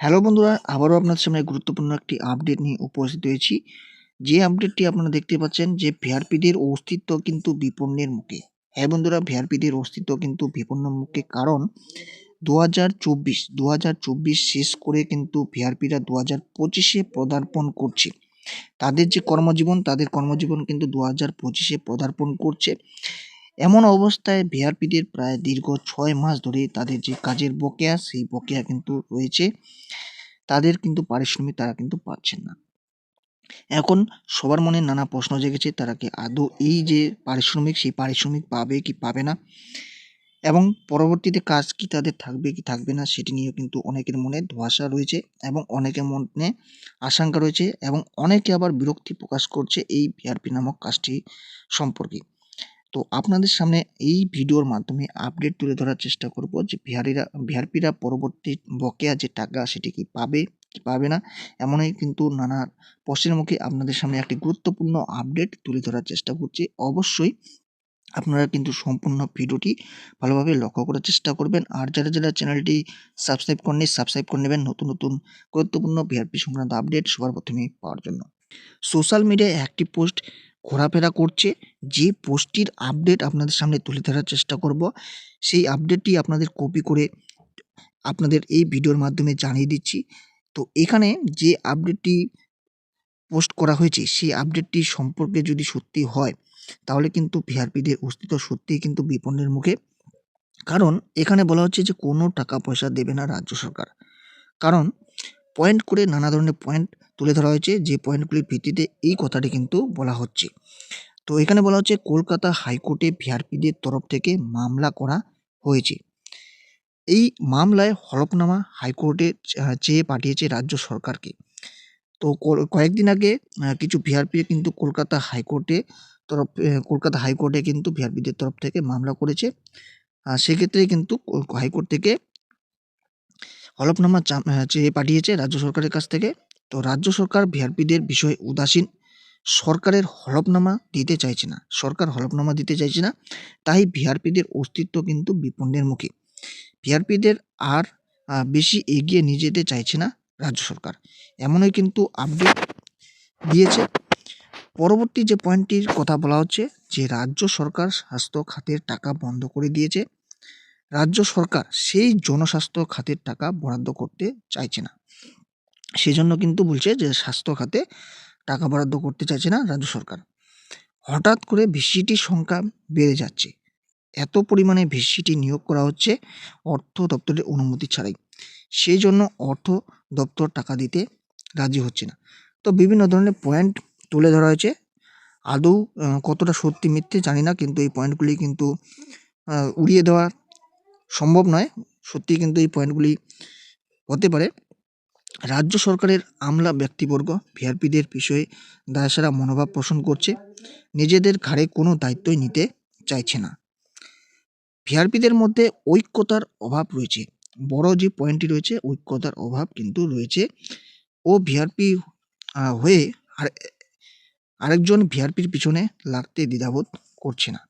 Hello বন্ধুরা, আবারও আপনাদের সামনে গুরুত্বপূর্ণ একটি আপডেট নিয়ে উপস্থিত হয়েছি। যে আপডেটটি আপনারা দেখতে পাচ্ছেন যে ভিআরপিদের অস্তিত্ব কিন্তু বিপন্নের মুখে। হ্যাঁ বন্ধুরা, ভিআরপিদের অস্তিত্ব কিন্তু বিপন্নের মুখে কারণ দু হাজার চব্বিশ দু হাজার চব্বিশ শেষ করে কিন্তু ভিআরপিরা দু হাজার পঁচিশে পদার্পণ করছে। তাদের যে কর্মজীবন, তাদের কর্মজীবন কিন্তু দু হাজার পঁচিশে পদার্পণ করছে। এমন অবস্থায় ভিআরপিদের প্রায় দীর্ঘ ছয় মাস ধরে তাদের যে কাজের বকেয়া, সেই বকেয়া কিন্তু রয়েছে। তাদের কিন্তু পারিশ্রমিক তারা কিন্তু পাচ্ছেন না। এখন সবার মনে নানা প্রশ্ন জেগেছে, তারা কি আদৌ এই যে পারিশ্রমিক, সেই পারিশ্রমিক পাবে কি পাবে না? এবং পরবর্তীতে কাজ কি তাদের থাকবে কি থাকবে না, সেটি নিয়েও কিন্তু অনেকের মনে ধোঁয়াশা রয়েছে এবং অনেকের মনে আশঙ্কা রয়েছে এবং অনেকে আবার বিরক্তি প্রকাশ করছে এই ভিআরপি নামক কাজটি সম্পর্কে। তো আপনাদের সামনে এই ভিডিওর মাধ্যমে আপডেট তুলে ধরার চেষ্টা করব যে বিহারিরা, বিহারপিরা পরবর্তী বকেয়া যে টাকা সেটি কি পাবে কি পাবে না, এমনই কিন্তু নানা প্রশ্নের মুখে আপনাদের সামনে একটি গুরুত্বপূর্ণ আপডেট তুলে ধরার চেষ্টা করছি। অবশ্যই আপনারা কিন্তু সম্পূর্ণ ভিডিওটি ভালোভাবে লক্ষ্য করার চেষ্টা করবেন। আর যারা যারা চ্যানেলটি সাবস্ক্রাইব করেনি সাবস্ক্রাইব করে নেবেন নতুন নতুন গুরুত্বপূর্ণ ভিআরপি সংক্রান্ত আপডেট সবার প্রথমে পাওয়ার জন্য। সোশ্যাল মিডিয়ায় একটি পোস্ট ঘোরাফেরা করছে, যে পোস্টটির আপডেট আপনাদের সামনে তুলে ধরার চেষ্টা করব, সেই আপডেটটি আপনাদের কপি করে আপনাদের এই ভিডিওর মাধ্যমে জানিয়ে দিচ্ছি। তো এখানে যে আপডেটটি পোস্ট করা হয়েছে, সেই আপডেটটি সম্পর্কে যদি সত্যি হয়, তাহলে কিন্তু ভিআরপিদের অস্তিত্ব সত্যিই কিন্তু বিপন্নের মুখে। কারণ এখানে বলা হচ্ছে যে কোনো টাকা পয়সা দেবে না রাজ্য সরকার। কারণ পয়েন্ট করে নানা ধরনের পয়েন্ট তুলে ধরা হয়েছে যে পয়েন্টগুলির ভিত্তিতে এই কথাটি কিন্তু বলা হচ্ছে। তো এখানে বলা হচ্ছে কলকাতা হাইকোর্টে ভিআরপিদের তরফ থেকে মামলা করা হয়েছে। এই মামলায় হলফনামা হাইকোর্টে চেয়ে পাঠিয়েছে রাজ্য সরকারকে। তো কয়েকদিন আগে কিছু ভিআরপি কিন্তু কলকাতা হাইকোর্টে তরফ কলকাতা হাইকোর্টে কিন্তু ভিআরপিদের তরফ থেকে মামলা করেছে। সেক্ষেত্রে কিন্তু হাইকোর্ট থেকে হলফনামা চেয়ে পাঠিয়েছে রাজ্য সরকারের কাছ থেকে। তো রাজ্য সরকার ভিআরপিদের বিষয়ে উদাসীন। সরকারের হলফনামা দিতে চাইছে না। সরকার হলফনামা দিতে চাইছে না। তাই ভিআরপিদের অস্তিত্ব কিন্তু বিপন্নের মুখে। ভিআরপিদের আর বেশি এগিয়ে নিয়ে যেতে চাইছে না রাজ্য সরকার। এমনই কিন্তু আপডেট দিয়েছে। পরবর্তী যে পয়েন্টটির কথা বলা হচ্ছে, যে রাজ্য সরকার স্বাস্থ্য খাতের টাকা বন্ধ করে দিয়েছে, রাজ্য সরকার সেই জনস্বাস্থ্য খাতের টাকা বরাদ্দ করতে চাইছে না। সেজন্য কিন্তু বলছে যে স্বাস্থ্য খাতে টাকা বরাদ্দ করতে চাইছে না রাজ্য সরকার। হঠাৎ করে ভিসিটির সংখ্যা বেড়ে যাচ্ছে। এত পরিমাণে ভিসিটি নিয়োগ করা হচ্ছে অর্থ দপ্তরের অনুমতি ছাড়াই। সেই জন্য অর্থ দপ্তর টাকা দিতে রাজি হচ্ছে না। তো বিভিন্ন ধরনের পয়েন্ট তুলে ধরা হয়েছে। আদৌ কতটা সত্যি মিথ্যে জানি না, কিন্তু এই পয়েন্টগুলি কিন্তু উড়িয়ে দেওয়া সম্ভব নয়। সত্যি কিন্তু এই পয়েন্টগুলি হতে পারে। রাজ্য সরকারের আমলা ব্যক্তিবর্গ, ভিআরপিদের বিষয়ে দায়সারা মনোভাব পোষণ করছে। নিজেদের ঘাড়ে কোনো দায়িত্বই নিতে চাইছে না। ভিআরপিদের মধ্যে ঐক্যতার অভাব রয়েছে। বড় যে পয়েন্টটি রয়েছে, ঐক্যতার অভাব কিন্তু রয়েছে। ও ভিআরপি হয়ে আর, আরেকজন ভিআরপির পিছনে লাগতে দ্বিধাবোধ করছে না।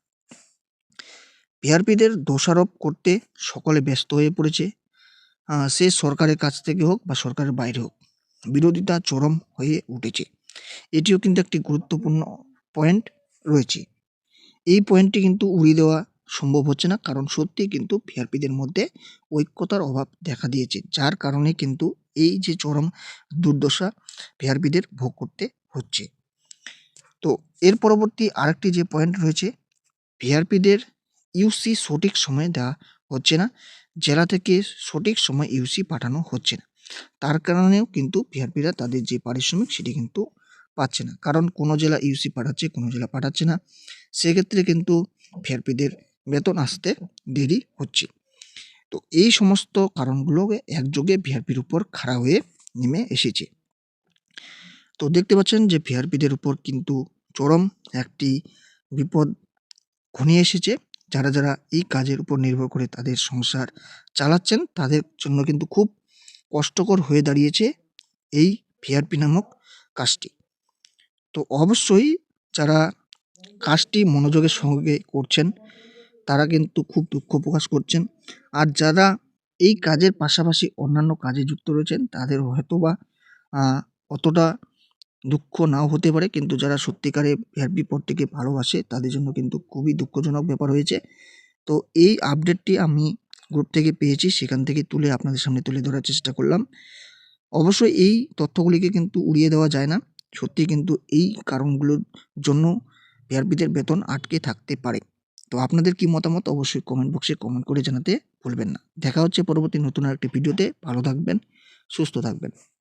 ভিআরপিদের দোষারোপ করতে সকলে ব্যস্ত হয়ে পড়েছে। সে সরকারের কাছ থেকে হোক বা সরকারের বাইরে হোক, বিরোধিতা চরম হয়ে উঠেছে। এটিও কিন্তু একটি গুরুত্বপূর্ণ পয়েন্ট রয়েছে। এই পয়েন্টটি কিন্তু উড়িয়ে দেওয়া সম্ভব হচ্ছে না, কারণ সত্যি কিন্তু ভিআরপিদের মধ্যে ঐক্যতার অভাব দেখা দিয়েছে, যার কারণে কিন্তু এই যে চরম দুর্দশা ভিআরপিদের ভোগ করতে হচ্ছে। তো এর পরবর্তী আরেকটি যে পয়েন্ট রয়েছে ভিআরপিদের ইউসি সঠিক সময়ে দেওয়া হচ্ছে না। জেলা থেকে সঠিক সময় ইউসি পাঠানো হচ্ছে না। তার কারণেও কিন্তু ভিআরপিরা তাদের যে পারিশ্রমিক সেটি কিন্তু পাচ্ছে না। কারণ কোনো জেলা ইউসি পাঠাচ্ছে, কোনো জেলা পাঠাচ্ছে না। সেক্ষেত্রে কিন্তু ভিআরপিদের বেতন আসতে দেরি হচ্ছে। তো এই সমস্ত কারণগুলো একযোগে ভিআরপির উপর খাড়া হয়ে নেমে এসেছে। তো দেখতে পাচ্ছেন যে ভিআরপিদের উপর কিন্তু চরম একটি বিপদ ঘনিয়ে এসেছে। যারা যারা এই কাজের উপর নির্ভর করে তাদের সংসার চালাচ্ছেন, তাদের জন্য কিন্তু খুব কষ্টকর হয়ে দাঁড়িয়েছে এই ভিআরপি নামক কাজটি। তো অবশ্যই যারা কাজটি মনোযোগের সঙ্গে করছেন, তারা কিন্তু খুব দুঃখ প্রকাশ করছেন। আর যারা এই কাজের পাশাপাশি অন্যান্য কাজে যুক্ত রয়েছেন, তাদের হয়তো বা অতটা দুঃখ নাও হতে পারে কিন্তু যারা সত্যিকারে ভিআরপি পদটিকে ভালোবাসে তাদের জন্য কিন্তু খুবই দুঃখজনক ব্যাপার হয়েছে। তো এই আপডেটটি আমি গ্রুপ থেকে পেয়েছি সেখান থেকে তুলে আপনাদের সামনে তুলে ধরার চেষ্টা করলাম। অবশ্যই এই তথ্যগুলিকে কিন্তু উড়িয়ে দেওয়া যায় না। সত্যি কিন্তু এই কারণগুলোর জন্য ভিআরপিদের বেতন আটকে থাকতে পারে। তো আপনাদের কি মতামত অবশ্যই কমেন্ট বক্সে কমেন্ট করে জানাতে ভুলবেন না। দেখা হচ্ছে পরবর্তী নতুন আরেকটি ভিডিওতে। ভালো থাকবেন, সুস্থ থাকবেন।